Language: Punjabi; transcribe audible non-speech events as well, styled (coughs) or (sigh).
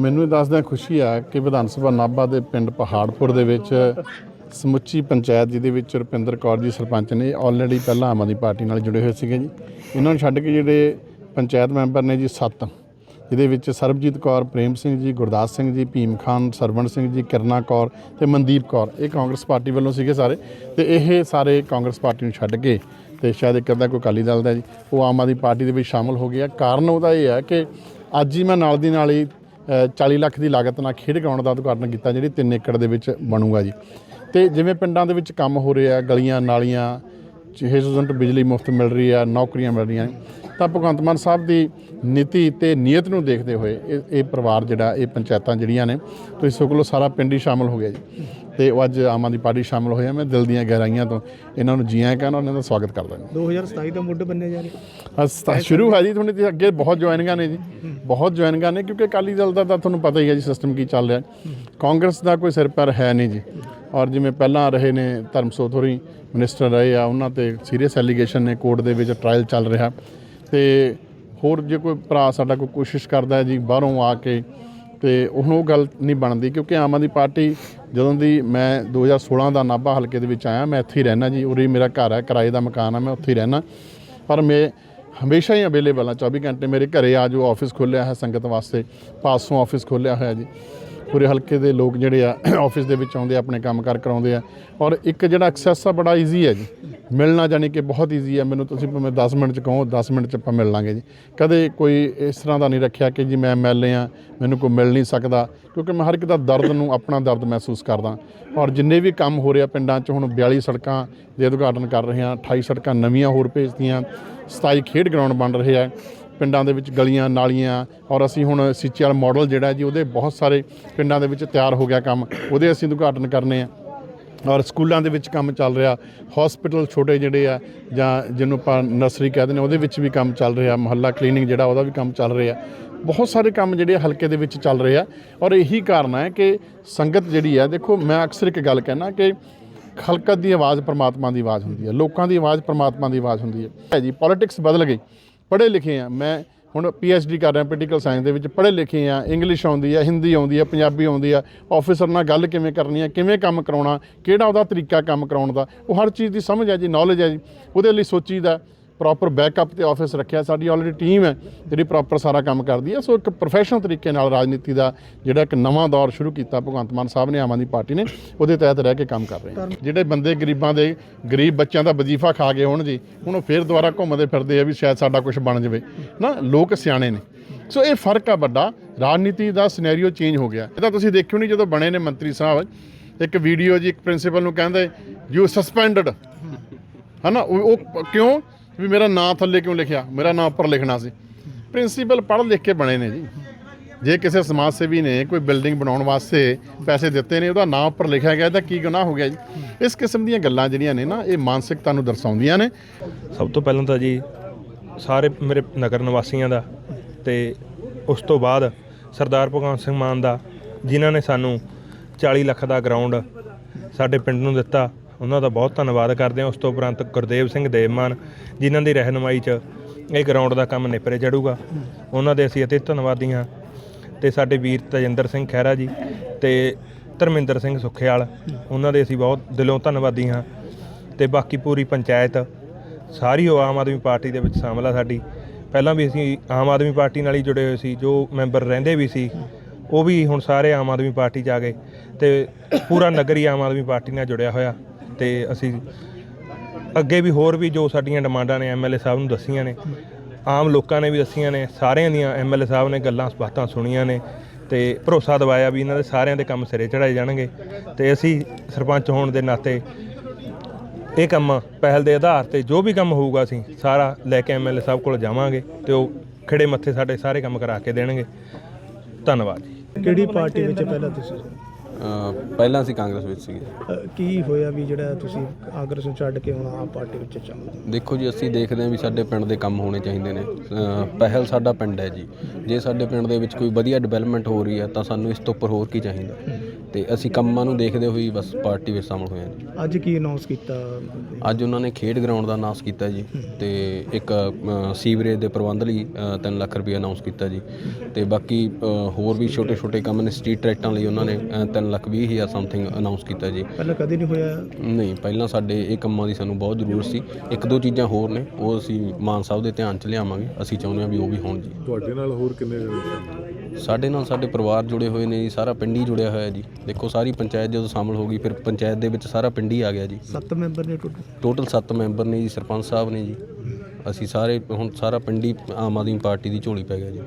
ਮੈਨੂੰ ਇਹ ਦੱਸਦਿਆਂ ਖੁਸ਼ੀ ਆ ਕਿ ਵਿਧਾਨ ਸਭਾ ਨਾਭਾ ਦੇ ਪਿੰਡ ਪਹਾੜਪੁਰ ਦੇ ਵਿੱਚ ਸਮੁੱਚੀ ਪੰਚਾਇਤ ਜਿਹਦੇ ਵਿੱਚ ਰੁਪਿੰਦਰ ਕੌਰ ਜੀ ਸਰਪੰਚ ਨੇ ਆਲਰੇਡੀ ਪਹਿਲਾਂ ਆਮ ਆਦਮੀ ਪਾਰਟੀ ਨਾਲ ਜੁੜੇ ਹੋਏ ਸੀਗੇ ਜੀ। ਇਹਨਾਂ ਨੂੰ ਛੱਡ ਕੇ ਜਿਹੜੇ ਪੰਚਾਇਤ ਮੈਂਬਰ ਨੇ ਜੀ ਸੱਤ, ਜਿਹਦੇ ਵਿੱਚ ਸਰਬਜੀਤ ਕੌਰ, ਪ੍ਰੇਮ ਸਿੰਘ ਜੀ, ਗੁਰਦਾਸ ਸਿੰਘ ਜੀ, ਭੀਮ ਖਾਨ, ਸਰਵਣ ਸਿੰਘ ਜੀ, ਕਿਰਨਾ ਕੌਰ ਤੇ ਮਨਦੀਪ ਕੌਰ। ਇਹ ਕਾਂਗਰਸ ਪਾਰਟੀ ਵੱਲੋਂ ਸੀਗੇ ਸਾਰੇ ਤੇ ਇਹ ਸਾਰੇ ਕਾਂਗਰਸ ਪਾਰਟੀ ਨੂੰ ਛੱਡ ਕੇ ਤੇ ਸ਼ਾਇਦ ਇੱਕ ਅੱਧਾ ਕੋਈ ਅਕਾਲੀ ਦਲ ਦਾ ਜੀ, ਉਹ ਆਮ ਆਦਮੀ ਪਾਰਟੀ ਦੇ ਵਿੱਚ ਸ਼ਾਮਲ ਹੋ ਗਿਆ। ਕਾਰਨ ਉਹਦਾ ਇਹ ਹੈ ਕਿ ਅੱਜ ਹੀ ਮੈਂ ਨਾਲ ਦੀ ਨਾਲ ਹੀ 40 ਲੱਖ ਦੀ ਲਾਗਤ ਨਾਲ ਖੇਡ ਗਰਾਊਂਡ ਦਾ ਉਦਘਾਟਨ ਕੀਤਾ, ਜਿਹੜੀ 3 ਏਕੜ ਦੇ ਵਿੱਚ ਬਣੂਗਾ ਜੀ ਤੇ ਜਿਵੇਂ ਪਿੰਡਾਂ ਦੇ ਵਿੱਚ ਕੰਮ ਹੋ ਰਿਹਾ, ਗਲੀਆਂ, ਨਾਲੀਆਂ 6000 ਬਿਜਲੀ ਮੁਫਤ ਮਿਲ ਰਹੀ ਆ, ਨੌਕਰੀਆਂ ਮਿਲ ਰਹੀਆਂ ਨੇ। ਤਾਂ ਭਗਵੰਤ ਮਾਨ ਸਾਹਿਬ ਦੀ ਨੀਤੀ ਤੇ ਨੀਅਤ ਨੂੰ ਦੇਖਦੇ ਹੋਏ ਇਹ ਇਹ ਪਰਿਵਾਰ ਜਿਹੜਾ ਇਹ ਪੰਚਾਇਤਾਂ ਜਿਹੜੀਆਂ ਨੇ ਤੁਸੀਂ ਲਓ ਸਾਰਾ ਪਿੰਡ ਹੀ ਸ਼ਾਮਲ ਹੋ ਗਿਆ ਜੀ। ਤੇ ਉਹ ਅੱਜ ਆਮ ਆਦਮੀ ਪਾਰਟੀ ਸ਼ਾਮਲ ਹੋਇਆ ਮੈਂ ਦਿਲ ਦੀਆਂ ਗਹਿਰਾਈਆਂ ਤੋਂ ਇਹਨਾਂ ਨੂੰ ਜੀ ਆਇਆਂ ਕਹਿੰਦਾ ਉਹਨਾਂ ਦਾ ਸਵਾਗਤ ਕਰਦਾ ਜੀ। 2027 ਦਾ ਮੁੱਢ ਬੰਨੇ ਜਾ ਰਿਹਾ। ਅਸ ਤਾਂ ਸ਼ੁਰੂ ਹੈ ਜੀ ਤੁਹਾਡੇ ਤੇ ਅੱਗੇ ਬਹੁਤ ਜੁਆਇਨਿੰਗਾਂ ਨੇ ਜੀ। ਬਹੁਤ ਜੁਆਇਨਿੰਗਾਂ ਨੇ ਕਿਉਂਕਿ ਅਕਾਲੀ ਦਲ ਦਾ ਤਾਂ ਤੁਹਾਨੂੰ ਪਤਾ ਹੀ ਹੈ ਜੀ ਸਿਸਟਮ ਕੀ ਚੱਲ ਰਿਹਾ। ਕਾਂਗਰਸ ਦਾ ਕੋਈ ਸਿਰ ਪਰ ਹੈ ਨਹੀਂ ਜੀ। ਔਰ ਜਿਵੇਂ ਪਹਿਲਾਂ ਰਹੇ ਨੇ ਧਰਮਸੋਤ ਹੋਰੀ ਮਿਨਿਸਟਰ ਰਹੇ ਆ ਉਹਨਾਂ ਤੇ ਸੀਰੀਅਸ ਐਲੀਗੇਸ਼ਨ ਨੇ ਕੋਰਟ ਦੇ ਵਿੱਚ ਟ੍ਰਾਇਲ ਚੱਲ ਰਿਹਾ। ਤੇ ਹੋਰ ਜੇ ਕੋਈ ਭਰਾ ਸਾਡਾ ਕੋਈ ਕੋਸ਼ਿਸ਼ ਕਰਦਾ ਹੈ ਜੀ ਬਾਹਰੋਂ ਆ ਕੇ ਤੇ ਹੁਣ ਉਹ ਗੱਲ ਨਹੀਂ ਬਣਦੀ ਕਿਉਂਕਿ ਆਮ ਆਦਮੀ ਪਾਰਟੀ ਜਦੋਂ ਦੀ ਮੈਂ 2016 ਦਾ ਨਾਭਾ ਹਲਕੇ ਦੇ ਵਿੱਚ ਆਇਆ ਮੈਂ ਇੱਥੇ ਹੀ ਰਹਿਣਾ ਜੀ ਉਰੇ ਮੇਰਾ ਘਰ ਹੈ ਕਿਰਾਏ ਦਾ ਮਕਾਨ ਹੈ ਮੈਂ ਉੱਥੇ ਹੀ ਰਹਿਣਾ ਪਰ ਮੈਂ ਹਮੇਸ਼ਾ ਹੀ ਅਵੇਲੇਬਲ ਹਾਂ 24 ਘੰਟੇ ਮੇਰੇ ਘਰੇ ਆ ਜੋ ਆਫਿਸ ਖੋਲ੍ਹਿਆ ਹੈ ਸੰਗਤ ਵਾਸਤੇ ਪਾਸੋਂ ਆਫਿਸ ਖੋਲ੍ਹਿਆ ਹੋਇਆ ਜੀ। ਪੂਰੇ ਹਲਕੇ ਦੇ ਲੋਕ ਜਿਹੜੇ ਆ (coughs) ਆਫਿਸ ਦੇ ਵਿੱਚ ਆਉਂਦੇ ਆ, ਆਪਣੇ ਕੰਮ ਕਾਰ ਕਰਾਉਂਦੇ ਆ। ਔਰ ਇੱਕ ਜਿਹੜਾ ਐਕਸੈਸ ਆ ਬੜਾ ਈਜ਼ੀ ਹੈ ਜੀ। ਮਿਲਣਾ ਜਾਣੀ ਕਿ ਬਹੁਤ ਈਜ਼ੀ ਹੈ। ਮੈਨੂੰ ਤੁਸੀਂ ਭਾਵੇਂ 10 ਮਿੰਟ ਚ ਕਹੋ 10 ਮਿੰਟ ਚ ਆਪਾਂ ਮਿਲ ਲਾਂਗੇ ਜੀ। ਕਦੇ ਕੋਈ ਇਸ ਤਰ੍ਹਾਂ ਦਾ ਨਹੀਂ ਰੱਖਿਆ ਕਿ ਜੀ ਮੈਂ ਐਮਐਲਏ ਆ ਮੈਨੂੰ ਕੋਈ ਮਿਲ ਨਹੀਂ ਸਕਦਾ, ਕਿਉਂਕਿ ਮੈਂ ਹਰ ਇੱਕ ਦਾ ਦਰਦ ਨੂੰ ਆਪਣਾ ਦਰਦ ਮਹਿਸੂਸ ਕਰਦਾ। ਔਰ ਜਿੰਨੇ ਵੀ ਕੰਮ ਹੋ ਰਿਹਾ ਪਿੰਡਾਂ 'ਚ, ਹੁਣ 42 ਸੜਕਾਂ ਦੇ ਉਦਘਾਟਨ ਕਰ ਰਹੇ ਹਾਂ 28 ਸੜਕਾਂ ਨਵੀਆਂ ਹੋਰ ਭੇਜਤੀਆਂ 27 ਖੇਡ ਗਰਾਊਂਡ ਬਣ ਰਹੇ ਆ, ਪਿੰਡਾਂ ਦੇ ਵਿੱਚ ਗਲੀਆਂ, ਨਾਲੀਆਂ, ਔਰ ਅਸੀਂ ਹੁਣ ਸੀਚੇਵਾਲ ਮਾਡਲ ਜਿਹੜਾ ਜੀ, ਉਹਦੇ ਬਹੁਤ ਸਾਰੇ ਪਿੰਡਾਂ ਦੇ ਵਿੱਚ ਤਿਆਰ ਹੋ ਗਿਆ ਕੰਮ, ਉਹਦੇ ਅਸੀਂ ਉਦਘਾਟਨ ਕਰਨੇ ਆ। ਔਰ ਸਕੂਲਾਂ ਦੇ ਵਿੱਚ ਕੰਮ ਚੱਲ ਰਿਹਾ ਹਸਪੀਟਲ ਛੋਟੇ ਜਿਹੜੇ ਆ, ਜਾਂ ਜਿਹਨੂੰ ਆਪਾਂ ਨਰਸਰੀ ਕਹਿੰਦੇ ਨੇ, ਉਹਦੇ ਵਿੱਚ ਵੀ ਕੰਮ ਚੱਲ ਰਿਹਾ, ਮੁਹੱਲਾ ਕਲੀਨਿੰਗ ਜਿਹੜਾ ਉਹਦਾ ਵੀ ਕੰਮ ਚੱਲ ਰਿਹਾ। ਬਹੁਤ ਸਾਰੇ ਕੰਮ ਜਿਹੜੇ ਹਲਕੇ ਦੇ ਵਿੱਚ ਚੱਲ ਰਹੇ ਆ, ਔਰ ਇਹੀ ਕਾਰਨ ਹੈ ਕਿ ਸੰਗਤ ਜਿਹੜੀ ਆ, ਦੇਖੋ ਮੈਂ ਅਕਸਰ ਇੱਕ ਗੱਲ ਕਹਿਣਾ ਕਿ ਖਲਕਤ ਦੀ ਆਵਾਜ਼ ਪਰਮਾਤਮਾ ਦੀ ਆਵਾਜ਼ ਹੁੰਦੀ ਹੈ ਲੋਕਾਂ ਦੀ ਆਵਾਜ਼ ਪਰਮਾਤਮਾ ਦੀ ਆਵਾਜ਼ ਹੁੰਦੀ ਹੈ ਹੈ ਜੀ ਪੋਲਿਟਿਕਸ ਬਦਲ ਗਈ, ਪੜ੍ਹੇ ਲਿਖੇ ਆ, ਮੈਂ ਹੁਣ ਡੀ ਕਰ ਰਿਹਾ ਪੋਲੀਟੀਕਲ ਸਾਇੰਸ ਦੇ ਵਿੱਚ ਪੜ੍ਹੇ ਲਿਖੇ ਆ ਇੰਗਲਿਸ਼ ਆਉਂਦੀ ਆ ਹਿੰਦੀ ਆਉਂਦੀ ਆ, ਪੰਜਾਬੀ ਆਉਂਦੀ ਆ। ਆਫੀਸਰ ਨਾਲ ਗੱਲ ਕਿਵੇਂ ਕਰਨੀ ਆ, ਕਿਵੇਂ ਕੰਮ ਕਰਾਉਣਾ, ਕਿਹੜਾ ਉਹਦਾ ਤਰੀਕਾ ਕੰਮ ਕਰਾਉਣ ਦਾ, ਉਹ ਹਰ ਚੀਜ਼ ਦੀ ਸਮਝ ਹੈ ਜੀ ਨੌਲੇਜ ਹੈ ਜੀ, ਉਹਦੇ ਲਈ ਸੋਚੀਦਾ। ਪ੍ਰੋਪਰ ਬੈਕਅਪ ਤੇ ਆਫਿਸ ਰੱਖਿਆ। ਸਾਡੀ ਆਲਰੇਡੀ ਟੀਮ ਹੈ, ਜਿਹੜੀ ਪ੍ਰੋਪਰ ਸਾਰਾ ਕੰਮ ਕਰਦੀ ਹੈ। ਸੋ ਇੱਕ ਪ੍ਰੋਫੈਸ਼ਨਲ ਤਰੀਕੇ ਨਾਲ ਰਾਜਨੀਤੀ ਦਾ ਜਿਹੜਾ ਇੱਕ ਨਵਾਂ ਦੌਰ ਸ਼ੁਰੂ ਕੀਤਾ, ਭਗਵੰਤ ਮਾਨ ਸਾਹਿਬ ਨੇ, ਆਮ ਆਦਮੀ ਪਾਰਟੀ ਨੇ, ਉਹਦੇ ਤਹਿਤ ਰਹਿ ਕੇ ਕੰਮ ਕਰ ਰਹੇ ਹਾਂ। ਜਿਹੜੇ ਬੰਦੇ ਗਰੀਬਾਂ ਦੇ, ਗਰੀਬ ਬੱਚਿਆਂ ਦਾ ਵਜ਼ੀਫਾ ਖਾ ਗਏ ਹੋਣ ਜੀ, ਹੁਣ ਉਹ ਫੇਰ ਦੁਬਾਰਾ ਘੁੰਮਦੇ ਫਿਰਦੇ ਆ ਵੀ ਸ਼ਾਇਦ ਸਾਡਾ ਕੁਝ ਬਣ ਜਾਵੇ। ਨਾ, ਲੋਕ ਸਿਆਣੇ ਨੇ। ਸੋ ਇਹ ਫ਼ਰਕ ਆ ਵੱਡਾ। ਰਾਜਨੀਤੀ ਦਾ ਸਿਨੈਰੀਓ ਚੇਂਜ ਹੋ ਗਿਆ। ਇਹ ਤਾਂ ਤੁਸੀਂ ਦੇਖਿਓ ਨਹੀਂ ਜਦੋਂ ਬਣੇ ਨੇ ਮੰਤਰੀ ਸਾਹਿਬ। ਇੱਕ ਵੀਡੀਓ ਜੀ, ਇੱਕ ਪ੍ਰਿੰਸੀਪਲ ਨੂੰ ਕਹਿੰਦੇ ਯੂ ਸਸਪੈਂਡਡ ਹਨਾ, ਉਹ ਉਹ ਕਿਉਂ? ਵੀ ਮੇਰਾ ਨਾਂ ਥੱਲੇ ਕਿਉਂ ਲਿਖਿਆ? ਮੇਰਾ ਨਾਂ ਉੱਪਰ ਲਿਖਣਾ ਸੀ। ਪ੍ਰਿੰਸੀਪਲ ਪੜ੍ਹ ਲਿਖ ਕੇ ਬਣੇ ਨੇ ਜੀ। ਜੇ ਕਿਸੇ ਸਮਾਜ ਸੇਵੀ ਨੇ ਕੋਈ ਬਿਲਡਿੰਗ ਬਣਾਉਣ ਵਾਸਤੇ ਪੈਸੇ ਦਿੱਤੇ ਨੇ, ਉਹਦਾ ਨਾਂ ਉੱਪਰ ਲਿਖਿਆ ਗਿਆ ਤਾਂ ਕੀ ਗੁਨਾਹ ਹੋ ਗਿਆ ਜੀ? ਇਸ ਕਿਸਮ ਦੀਆਂ ਗੱਲਾਂ ਜਿਹੜੀਆਂ ਨੇ ਨਾ, ਇਹ ਮਾਨਸਿਕਤਾ ਨੂੰ ਦਰਸਾਉਂਦੀਆਂ ਨੇ। ਸਭ ਤੋਂ ਪਹਿਲਾਂ ਤਾਂ ਜੀ, ਸਾਰੇ ਮੇਰੇ ਨਗਰ ਨਿਵਾਸੀਆਂ ਦਾ ਤੇ ਉਸ ਤੋਂ ਬਾਅਦ ਸਰਦਾਰ ਭਗਵੰਤ ਸਿੰਘ ਮਾਨ ਦਾ, ਜਿਨ੍ਹਾਂ ਨੇ ਸਾਨੂੰ 40 ਲੱਖ ਦਾ ਗਰਾਊਂਡ ਸਾਡੇ ਪਿੰਡ ਨੂੰ ਦਿੱਤਾ ਉਹਨਾਂ ਦਾ ਬਹੁਤ ਧੰਨਵਾਦ ਕਰਦੇ ਹਾਂ। ਉਸ ਤੋਂ ਉਪਰੰਤ ਗੁਰਦੇਵ ਸਿੰਘ ਦੇਵਮਾਨ ਜਿਨ੍ਹਾਂ ਦੀ ਰਹਿਨਮਾਈ 'ਚ ਇਹ ਗਰਾਊਂਡ ਦਾ ਕੰਮ ਨਿਪਰੇ ਚੜੂਗਾ। ਉਹਨਾਂ ਦੇ ਅਸੀਂ ਅਤੀ ਧੰਨਵਾਦੀ ਹਾਂ। ਤੇ ਸਾਡੇ ਵੀਰ ਤਜਿੰਦਰ ਸਿੰਘ ਖਹਿਰਾ ਜੀ ਤੇ ਧਰਮਿੰਦਰ ਸਿੰਘ ਸੁਖਿਆਲ, ਉਹਨਾਂ ਦੇ ਅਸੀਂ ਬਹੁਤ ਦਿਲੋਂ ਧੰਨਵਾਦੀ ਹਾਂ। ਤੇ ਬਾਕੀ ਪੂਰੀ ਪੰਚਾਇਤ, ਸਾਰੀ ਉਹ ਆਮ ਆਦਮੀ ਪਾਰਟੀ ਦੇ ਵਿੱਚ ਸ਼ਾਮਲ ਆ ਸਾਡੀ। ਪਹਿਲਾਂ ਵੀ ਅਸੀਂ ਆਮ ਆਦਮੀ ਪਾਰਟੀ ਨਾਲ ਹੀ ਜੁੜੇ ਹੋਏ ਸੀ, ਜੋ ਮੈਂਬਰ ਰਹਿੰਦੇ ਵੀ ਸੀ, ਉਹ ਵੀ ਹੁਣ ਸਾਰੇ ਆਮ ਆਦਮੀ ਪਾਰਟੀ 'ਚ ਆ ਗਏ। ਤੇ ਪੂਰਾ ਨਗਰ ਹੀ ਆਮ ਆਦਮੀ ਪਾਰਟੀ ਨਾਲ ਜੁੜਿਆ ਹੋਇਆ। ਤੇ ਅਸੀਂ ਅੱਗੇ ਵੀ ਹੋਰ ਵੀ ਜੋ ਸਾਡੀਆਂ ਡਿਮਾਂਡਾਂ ਨੇ ਐਮਐਲਏ ਸਾਹਿਬ ਨੂੰ ਦੱਸੀਆਂ ਨੇ, ਆਮ ਲੋਕਾਂ ਨੇ ਵੀ ਦੱਸੀਆਂ ਨੇ, ਸਾਰਿਆਂ ਦੀਆਂ ਐਮਐਲਏ ਸਾਹਿਬ ਨੇ ਗੱਲਾਂ, ਬਾਤਾਂ ਸੁਣੀਆਂ ਨੇ ਤੇ ਭਰੋਸਾ ਦਿਵਾਇਆ ਵੀ ਇਹਨਾਂ ਦੇ ਸਾਰਿਆਂ ਦੇ ਕੰਮ ਸਿਰੇ ਚੜਾਏ ਜਾਣਗੇ ਤੇ ਅਸੀਂ ਸਰਪੰਚ ਹੋਣ ਦੇ ਨਾਤੇ ਇਹ ਕੰਮ ਪਹਿਲ ਦੇ ਆਧਾਰ ਤੇ ਜੋ ਵੀ ਕੰਮ ਹੋਊਗਾ ਅਸੀਂ ਸਾਰਾ ਲੈ ਕੇ ਐਮਐਲਏ ਸਾਹਿਬ ਕੋਲ ਜਾਵਾਂਗੇ ਤੇ ਉਹ ਖੜੇ ਮੱਥੇ ਸਾਡੇ ਸਾਰੇ ਕੰਮ ਕਰਾ ਕੇ ਦੇਣਗੇ। ਧੰਨਵਾਦ ਜੀ। ਕਿਹੜੀ ਪਾਰਟੀ ਵਿੱਚ ਪਹਿਲਾਂ ਤੁਸੀਂ? ਪਹਿਲਾਂ ਅਸੀਂ ਕਾਂਗਰਸ ਵਿੱਚ ਸੀਗੇ। ਅ, ਕੀ ਹੋਇਆ ਵੀ ਜਿਹੜਾ ਤੁਸੀਂ ਕਾਂਗਰਸ ਨੂੰ ਛੱਡ ਕੇ ਹੁਣ ਆਮ ਪਾਰਟੀ ਵਿੱਚ ਚਾਹੁੰਦੇ ਦੇਖੋ ਜੀ ਅਸੀਂ ਦੇਖਦੇ ਹਾਂ ਵੀ ਸਾਡੇ ਪਿੰਡ ਦੇ ਕੰਮ ਹੋਣੇ ਚਾਹੀਦੇ ਨੇ। ਅ, ਪਹਿਲ ਸਾਡਾ ਪਿੰਡ ਹੈ ਜੀ। ਜੇ ਸਾਡੇ ਪਿੰਡ ਦੇ ਵਿੱਚ ਕੋਈ ਵਧੀਆ ਡਿਵੈਲਪਮੈਂਟ ਹੋ ਰਹੀ ਹੈ ਤਾਂ ਸਾਨੂੰ ਇਸ ਤੋਂ ਉੱਪਰ ਹੋਰ ਕੀ ਚਾਹੀਦਾ? ਤੇ ਅਸੀਂ ਕੰਮਾਂ ਨੂੰ ਦੇਖਦੇ ਹੋਏ ਬਸ ਪਾਰਟੀ ਵਿੱਚ ਸ਼ਾਮਲ ਹੋਏ ਹਾਂ ਜੀ। ਅੱਜ ਕੀ ਅਨਾਉਂਸ ਕੀਤਾ? ਅੱਜ ਉਹਨਾਂ ਨੇ ਖੇਡ ਗਰਾਊਂਡ ਦਾ ਅਨਾਉਂਸ ਕੀਤਾ ਜੀ ਤੇ ਇੱਕ ਅ, ਸੀਵਰੇਜ ਦੇ ਪ੍ਰਬੰਧ ਲਈ 3 ਲੱਖ ਰੁਪਏ ਅਨਾਉਂਸ ਕੀਤਾ ਜੀ। ਤੇ ਬਾਕੀ ਅ, ਹੋਰ ਵੀ ਛੋਟੇ ਛੋਟੇ ਕੰਮ ਨੇ ਸਟਰੀਟ ਲਾਈਟਾਂ ਲਈ ਉਹਨਾਂ ਨੇ 3 ਲੱਖ ਵੀਹ ਹਜ਼ਾਰ ਸਮਥਿੰਗ ਅਨਾਉਂਸ ਕੀਤਾ ਜੀ। ਪਹਿਲਾਂ ਕਦੇ ਨਹੀਂ ਹੋਇਆ? ਨਹੀਂ ਪਹਿਲਾਂ ਸਾਡੇ ਇਹ ਕੰਮਾਂ ਦੀ ਸਾਨੂੰ ਬਹੁਤ ਜ਼ਰੂਰਤ ਸੀ। ਇੱਕ ਦੋ ਚੀਜ਼ਾਂ ਹੋਰ ਨੇ ਉਹ ਅਸੀਂ ਮਾਨ ਸਾਹਿਬ ਦੇ ਧਿਆਨ 'ਚ ਲਿਆਵਾਂਗੇ। ਅਸੀਂ ਚਾਹੁੰਦੇ ਹਾਂ ਵੀ ਉਹ ਵੀ ਹੋਣ ਜੀ। ਤੁਹਾਡੇ ਨਾਲ ਹੋਰ ਕਿੰਨੇ ਜਣੇ? ਸਾਡੇ ਨਾਲ ਸਾਡੇ ਪਰਿਵਾਰ ਜੁੜੇ ਹੋਏ ਨੇ ਜੀ ਸਾਰਾ ਪਿੰਡ ਹੀ ਜੁੜਿਆ ਹੋਇਆ ਜੀ। ਦੇਖੋ ਸਾਰੀ ਪੰਚਾਇਤ ਜਦੋਂ ਸ਼ਾਮਲ ਹੋ ਗਈ ਫਿਰ ਪੰਚਾਇਤ ਦੇ ਵਿੱਚ ਸਾਰਾ ਪਿੰਡ ਹੀ ਆ ਗਿਆ ਜੀ। ਸੱਤ ਮੈਂਬਰ ਨੇ ਟੋਟਲ? ਟੋਟਲ 7 ਮੈਂਬਰ ਨੇ ਜੀ ਸਰਪੰਚ ਸਾਹਿਬ ਨੇ ਜੀ। ਅਸੀਂ ਸਾਰੇ ਹੁਣ ਸਾਰਾ ਪਿੰਡ ਹੀ ਆਮ ਆਦਮੀ ਪਾਰਟੀ ਦੀ ਝੋਲੀ ਪੈ ਗਿਆ ਜੀ।